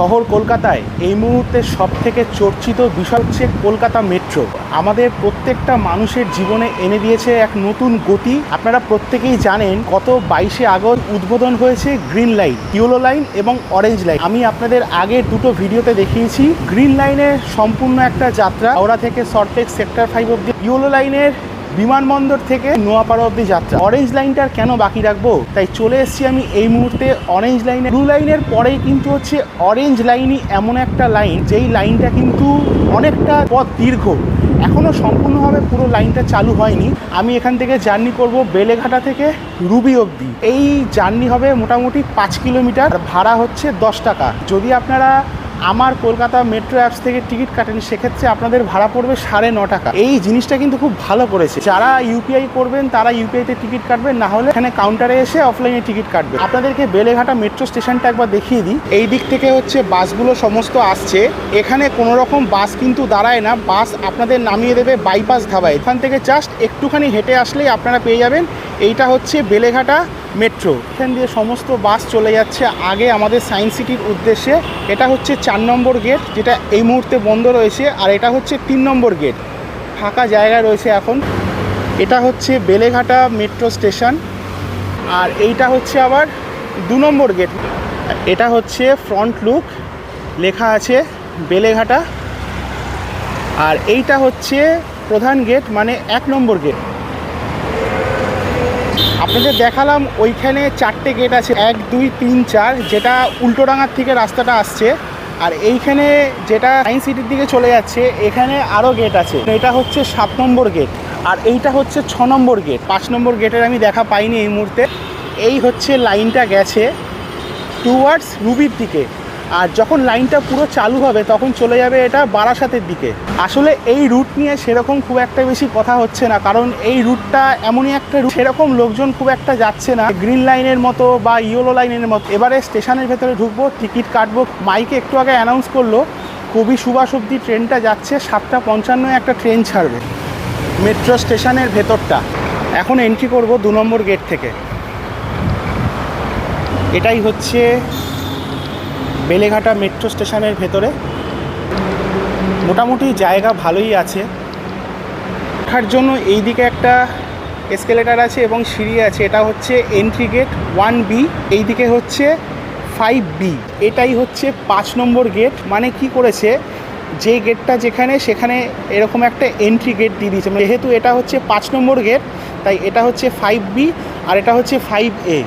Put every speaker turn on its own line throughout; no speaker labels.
শহর কলকাতায় এই মুহূর্তে সব থেকে চর্চিত বিষয় হচ্ছে কলকাতা মেট্রো। আমাদের প্রত্যেকটা মানুষের জীবনে এনে দিয়েছে এক নতুন গতি। আপনারা প্রত্যেকেই জানেন গত বাইশে আগস্ট উদ্বোধন হয়েছে গ্রিন লাইন, ইয়েলো লাইন এবং অরেঞ্জ লাইন। আমি আপনাদের আগে দুটো ভিডিওতে দেখিয়েছি। গ্রিন লাইনের সম্পূর্ণ একটা যাত্রা ওরা থেকে সল্টলেক সেক্টর ফাইভ অব্দি ইয়েলো লাইনের বিমানবন্দর থেকে নোয়াপাড়া অব্দি যাত্রা। অরেঞ্জ লাইনটার কেন বাকি রাখব? তাই চলে এসেছি আমি এই মুহূর্তে অরেঞ্জ লাইনে ব্লু লাইনের পরেই কিন্তু হচ্ছে অরেঞ্জ লাইনই এমন একটা লাইন যেই লাইনটা কিন্তু অনেকটা পথ দীর্ঘ। এখনও সম্পূর্ণভাবে পুরো লাইনটা চালু হয়নি। আমি এখান থেকে জার্নি করব বেলেঘাটা থেকে রুবি অবধি। এই জার্নি হবে মোটামুটি পাঁচ কিলোমিটার ভাড়া হচ্ছে দশ টাকা। যদি আপনারা আমার কলকাতা মেট্রো অ্যাপস থেকে টিকিট কাটেন, সেক্ষেত্রে আপনাদের ভাড়া পড়বে সাড়ে ন টাকা। এই জিনিসটা কিন্তু খুব ভালো করেছে। যারা ইউপিআই করবেন, তারা ইউপিআইতে টিকিট কাটবেন, না হলে এখানে কাউন্টারে এসে অফলাইনে টিকিট কাটবে। আপনাদেরকে বেলেঘাটা মেট্রো স্টেশনটা একবার দেখিয়ে দিই। এই দিক থেকে হচ্ছে বাসগুলো সমস্ত আসছে। এখানে কোনো রকম বাস কিন্তু দাঁড়ায় না। বাস আপনাদের নামিয়ে দেবে বাইপাস ধাবায়। এখান থেকে জাস্ট একটুখানি হেঁটে আসলেই আপনারা পেয়ে যাবেন। এইটা হচ্ছে বেলেঘাটা মেট্রো এখান দিয়ে সমস্ত বাস চলে যাচ্ছে। আগে আমাদের সায়েন্স সিটির উদ্দেশ্যে এটা হচ্ছে চার নম্বর গেট যেটা এই মুহূর্তে বন্ধ রয়েছে, আর এটা হচ্ছে তিন নম্বর গেট ফাঁকা জায়গা রয়েছে এখন। এটা হচ্ছে বেলেঘাটা মেট্রো স্টেশন আর এইটা হচ্ছে আবার দু নম্বর গেট এটা হচ্ছে ফ্রন্ট লুক লেখা আছে বেলেঘাটা। আর এইটা হচ্ছে প্রধান গেট মানে এক নম্বর গেট আপনাদের দেখালাম ওইখানে চারটে গেট আছে। এক, দুই, তিন, চার, যেটা উল্টোডাঙার থেকে রাস্তাটা আসছে। আর এইখানে যেটা সাইন্স সিটির দিকে চলে যাচ্ছে, এখানে আরও গেট আছে। এটা হচ্ছে সাত নম্বর গেট আর এইটা হচ্ছে ছ নম্বর গেট পাঁচ নম্বর গেটের আমি দেখা পাইনি এই মুহূর্তে। এই হচ্ছে লাইনটা গেছে টুয়ার্ডস রুবির দিকে। আর যখন লাইনটা পুরো চালু হবে, তখন চলে যাবে এটা বারাসাতের দিকে। আসলে এই রুট নিয়ে সেরকম খুব একটা বেশি কথা হচ্ছে না, কারণ এই রুটটা এমনই একটা রুট সেরকম লোকজন খুব একটা যাচ্ছে না। গ্রিন লাইনের মতো বা ইয়েলো লাইনের মতো, এবারে স্টেশনের ভেতরে ঢুকবো টিকিট কাটবো মাইকে একটু আগে অ্যানাউন্স করল, কবি সুভাষ অব্দি ট্রেনটা যাচ্ছে, সাতটা পঞ্চান্ন একটা ট্রেন ছাড়বে মেট্রো স্টেশনের ভেতরটা। এখন এন্ট্রি করব দু নম্বর গেট থেকে। এটাই হচ্ছে বেলেঘাটা মেট্রো স্টেশনের ভেতরে। মোটামুটি জায়গা ভালোই আছে। ওঠার জন্য এই দিকে একটা এসকেলেটার আছে এবং সিঁড়ি আছে। এটা হচ্ছে এন্ট্রি গেট ওয়ান বি এই দিকে হচ্ছে ফাইভ বি এটাই হচ্ছে পাঁচ নম্বর গেট মানে কি করেছে, যে গেটটা যেখানে, সেখানে এরকম একটা এন্ট্রি গেট দিয়ে দিয়েছে। মানে যেহেতু এটা হচ্ছে পাঁচ নম্বর গেট তাই এটা হচ্ছে ফাইভ বি আর এটা হচ্ছে ফাইভ এ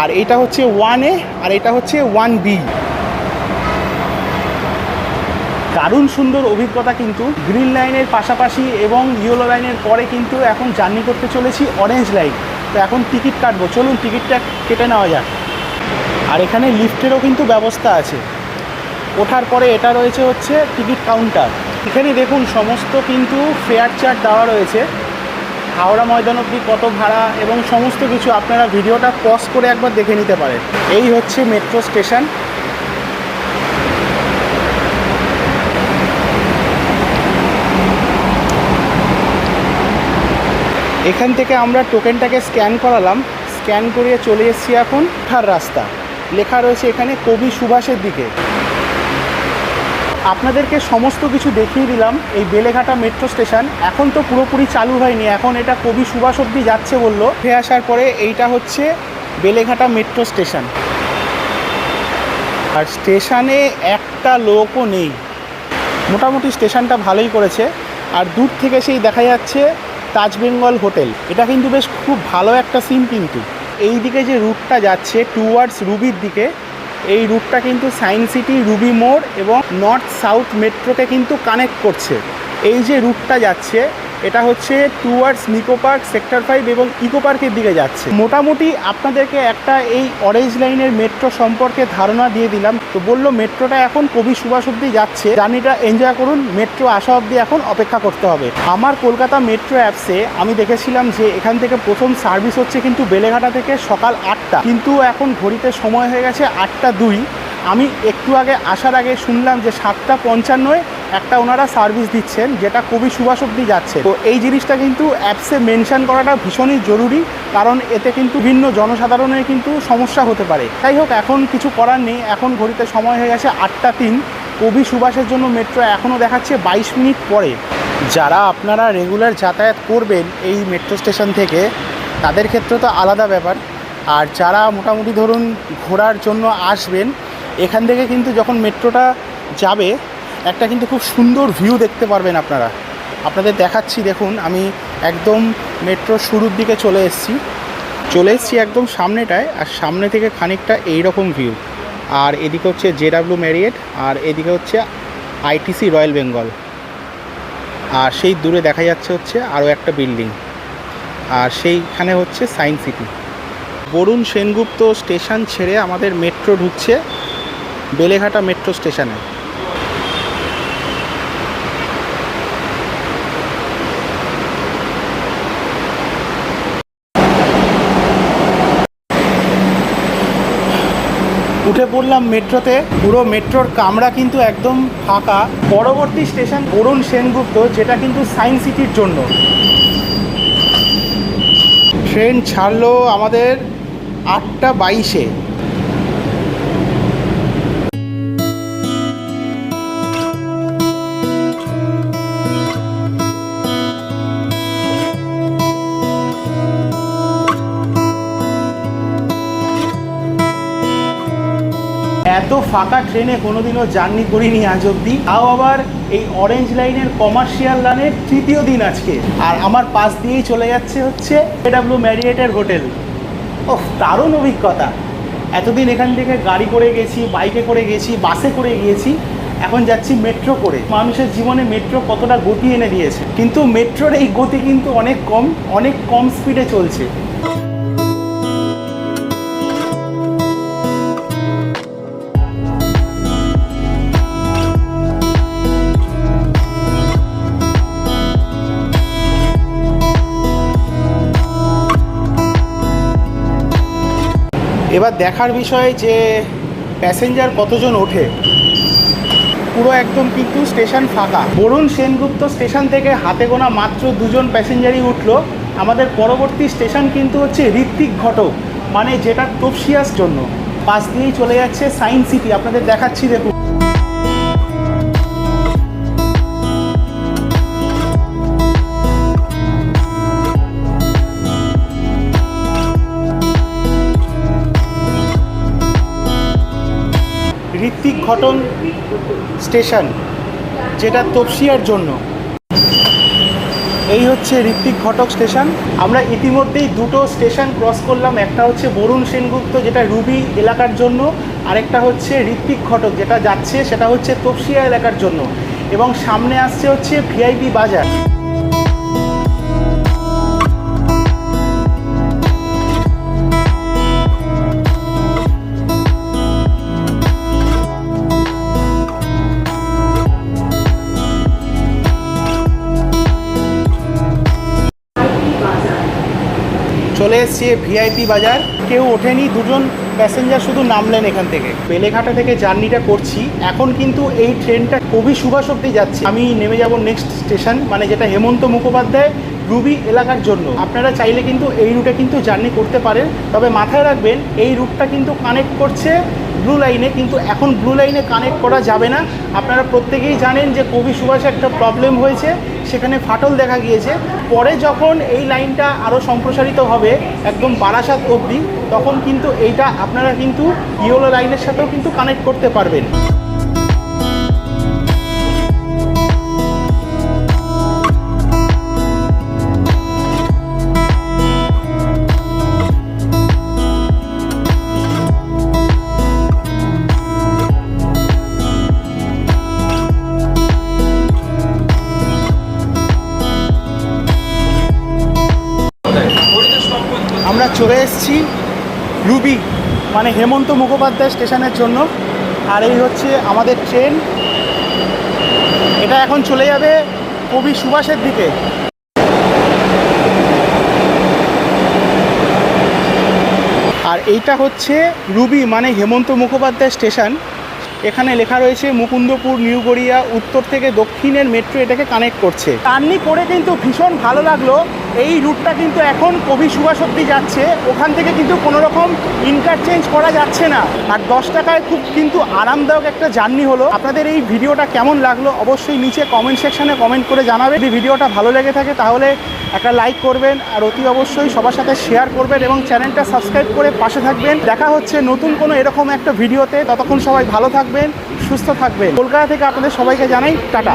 আর এটা হচ্ছে ওয়ান এ আর এটা হচ্ছে ওয়ান বি দারুণ সুন্দর অভিজ্ঞতা কিন্তু গ্রিন লাইনের পাশাপাশি এবং ইয়েলো লাইনের পরে কিন্তু এখন জার্নি করতে চলেছি অরেঞ্জ লাইন। তো এখন টিকিট কাটবো। চলুন, টিকিটটা কেটে নেওয়া যাক। আর এখানে লিফটেরও কিন্তু ব্যবস্থা আছে। ওঠার পরে এটা রয়েছে হচ্ছে টিকিট কাউন্টার। এখানে দেখুন, সমস্ত কিন্তু ফেয়ার চার্ট দেওয়া রয়েছে। হাওড়া ময়দান অব্দি কত ভাড়া এবং সমস্ত কিছু আপনারা ভিডিওটা পজ করে একবার দেখে নিতে পারেন। এই হচ্ছে মেট্রো স্টেশন এখান থেকে আমরা টোকেনটাকে স্ক্যান করালাম। স্ক্যান করিয়ে চলে এসেছি এখন ওঠার রাস্তা। লেখা রয়েছে এখানে, কবি সুভাষের দিকে। আপনাদেরকে সমস্ত কিছু দেখিয়ে দিলাম এই বেলেঘাটা মেট্রো স্টেশন এখন তো পুরোপুরি চালু হয়নি, এখন এটা কবি সুভাষ অব্দি যাচ্ছে বলল। উঠে আসার পরে এইটা হচ্ছে বেলেঘাটা মেট্রো স্টেশন আর স্টেশনে একটা লোকও নেই। মোটামুটি স্টেশনটা ভালোই করেছে। আর দূর থেকে সেই দেখা যাচ্ছে তাজ বেঙ্গল হোটেল। এটা কিন্তু বেশ খুব ভালো একটা সিন কিন্তু। এই দিকে যে রুটটা যাচ্ছে টুয়ার্ডস রুবির দিকে, এই রুটটা কিন্তু সায়েন্স সিটি, রুবি মোড় এবং নর্থ সাউথ মেট্রোকে কিন্তু কানেক্ট করছে। এই যে রুটটা যাচ্ছে এটা হচ্ছে towards Nicco park sector five এবং ইকো পার্কের দিকে যাচ্ছে। মোটামুটি আপনাদেরকে একটা এই অরেঞ্জ লাইনের মেট্রো সম্পর্কে ধারণা দিয়ে দিলাম। তো বলল মেট্রোটা এখন কবি সুভাষ অব্দি যাচ্ছে। জার্নিটা এনজয় করুন মেট্রো আসা অব্দি এখন অপেক্ষা করতে হবে। আমার কলকাতা মেট্রো অ্যাপসে আমি দেখেছিলাম যে এখান থেকে প্রথম সার্ভিস হচ্ছে কিন্তু বেলেঘাটা থেকে সকাল আটটা। কিন্তু এখন ঘড়িতে সময় হয়ে গেছে আটটা দুই। আমি একটু আগে আসার আগে শুনলাম যে সাতটা পঞ্চান্নয়। একটা ওনারা সার্ভিস দিচ্ছেন, যেটা কবি সুভাষ অব্দি যাচ্ছে। তো এই জিনিসটা কিন্তু অ্যাপসে মেনশন করাটা ভীষণই জরুরি, কারণ এতে কিন্তু ভিন্ন জনসাধারণের কিন্তু সমস্যা হতে পারে। যাই হোক, এখন কিছু করার নেই। এখন ঘড়িতে সময় হয়ে গেছে আটটা তিন। কবি সুভাষের জন্য মেট্রো এখনও দেখাচ্ছে বাইশ মিনিট পরে। যারা আপনারা রেগুলার যাতায়াত করবেন এই মেট্রো স্টেশন থেকে, তাদের ক্ষেত্রে তো আলাদা ব্যাপার। আর যারা মোটামুটি ধরুন ঘোরার জন্য আসবেন, এখান থেকে কিন্তু যখন মেট্রোটা যাবে একটা কিন্তু খুব সুন্দর ভিউ দেখতে পারবেন আপনারা। আপনাদের দেখাচ্ছি, দেখুন, আমি একদম মেট্রোর শুরুর দিকে চলে এসেছি। চলে এসেছি একদম সামনেটায়, আর সামনে থেকে খানিকটা এইরকম ভিউ আর এদিকে হচ্ছে জে জেডাব্লিউ ম্যারিয়েট আর এদিকে হচ্ছে আইটিসি রয়্যাল বেঙ্গল আর সেই দূরে দেখা যাচ্ছে হচ্ছে আরও একটা বিল্ডিং আর সেইখানে হচ্ছে science city Barun Sengupta station ছেড়ে আমাদের মেট্রো ঢুকছে বেলেঘাটা মেট্রো স্টেশনে উঠে পড়লাম মেট্রোতে। পুরো মেট্রোর কামরা কিন্তু একদম ফাঁকা। পরবর্তী স্টেশন অরুণ সেনগুপ্ত, যেটা কিন্তু সায়েন্স সিটির জন্য। ট্রেন ছাড়লো আমাদের আটটা বাইশে। এত ফাঁকা ট্রেনে কোনোদিনও জার্নি করিনি আজ অব্দি তাও আবার এই অরেঞ্জ লাইনের কমার্শিয়াল লাইনের তৃতীয় দিন আজকে। আর আমার পাশ দিয়েই চলে যাচ্ছে হচ্ছে এডাব্লিউ ম্যারিয়েটের হোটেল ওহ দারুণ অভিজ্ঞতা। এতদিন এখান থেকে গাড়ি করে গেছি বাইকে করে গেছি বাসে করে গিয়েছি। এখন যাচ্ছি মেট্রো করে। মানুষের জীবনে মেট্রো কতটা গতি এনে দিয়েছে। কিন্তু মেট্রোর এই গতি কিন্তু অনেক কম অনেক কম স্পিডে চলছে। এবার দেখার বিষয় যে প্যাসেঞ্জার কতজন ওঠে? পুরো একদম কিন্তু স্টেশন ফাঁকা। বরুণ সেনগুপ্ত স্টেশন থেকে হাতে গোনা মাত্র দুজন প্যাসেঞ্জারই উঠল। আমাদের পরবর্তী স্টেশন কিন্তু হচ্ছে ঋত্বিক ঘটক মানে যেটা তপসিয়াস জন্য। পাশ দিয়েই চলে যাচ্ছে সায়েন্স সিটি। আপনাদের দেখাচ্ছি দেখুন। ঋত্বিক ঘটন স্টেশন, যেটা তপসিয়ার জন্য। এই হচ্ছে ঋত্বিক ঘটক স্টেশন। আমরা ইতিমধ্যেই দুটো স্টেশন ক্রস করলাম। একটা হচ্ছে বরুণ সেনগুপ্ত, যেটা রুবি এলাকার জন্য, আরেকটা হচ্ছে ঋত্বিক ঘটক, যেটা যাচ্ছে, সেটা হচ্ছে তপসিয়া এলাকার জন্য। এবং সামনে আসছে হচ্ছে ভিআইপি বাজার। চলে এসছি ভিআইপি বাজার। কেউ ওঠেনি, দুজন প্যাসেঞ্জার শুধু নামলেন এখান থেকে। বেলেঘাটা থেকে জার্নিটা করছি। এখন কিন্তু এই ট্রেনটা খুবই সুভাষ অব্দি যাচ্ছে। আমি নেমে যাব নেক্সট স্টেশন মানে যেটা হেমন্ত মুখোপাধ্যায় রুবি এলাকার জন্য। আপনারা চাইলে কিন্তু এই রুটে কিন্তু জার্নি করতে পারেন। তবে মাথায় রাখবেন, এই রুটটা কিন্তু কানেক্ট করছে ব্লু লাইনে কিন্তু এখন ব্লু লাইনে কানেক্ট করা যাবে না। আপনারা প্রত্যেকেই জানেন যে কবি সুভাষে একটা প্রবলেম হয়েছে, সেখানে ফাটল দেখা গিয়েছে। পরে যখন এই লাইনটা আরও সম্প্রসারিত হবে, একদম বারাসাত অবধি, তখন কিন্তু এইটা আপনারা কিন্তু ইয়োলো লাইনের সাথেও কিন্তু কানেক্ট করতে পারবেন। চলে এসেছি রুবি মানে হেমন্ত মুখোপাধ্যায় স্টেশনের জন্য। আর এই হচ্ছে আমাদের ট্রেন। এটা এখন চলে যাবে কবি সুভাষের দিকে। আর এইটা হচ্ছে রুবি মানে হেমন্ত মুখোপাধ্যায় স্টেশন। এখানে লেখা রয়েছে, মুকুন্দপুর নিউ গড়িয়া উত্তর থেকে দক্ষিণের মেট্রো এটাকে কানেক্ট করছে। জার্নি করে কিন্তু ভীষণ ভালো লাগল। এই রুটটা কিন্তু এখন কবি সুভাষ অব্দি যাচ্ছে। ওখান থেকে কিন্তু কোনো রকম ইন্টারচেঞ্জ করা যাচ্ছে না। আর দশ টাকায় খুব কিন্তু আরামদায়ক একটা জার্নি হলো। আপনাদের এই ভিডিওটা কেমন লাগল অবশ্যই নিচে কমেন্ট সেকশনে কমেন্ট করে জানাবেন। যদি ভিডিওটা ভালো লেগে থাকে তাহলে একটা লাইক করবেন। আর অতি অবশ্যই সবার সাথে শেয়ার করবেন এবং চ্যানেলটা সাবস্ক্রাইব করে পাশে থাকবেন। দেখা হচ্ছে নতুন কোনো এরকম একটা ভিডিওতে। ততক্ষণ সবাই ভালো থাকবেন, সুস্থ থাকবেন। কলকাতা থেকে আপনাদের সবাইকে জানাই টাটা।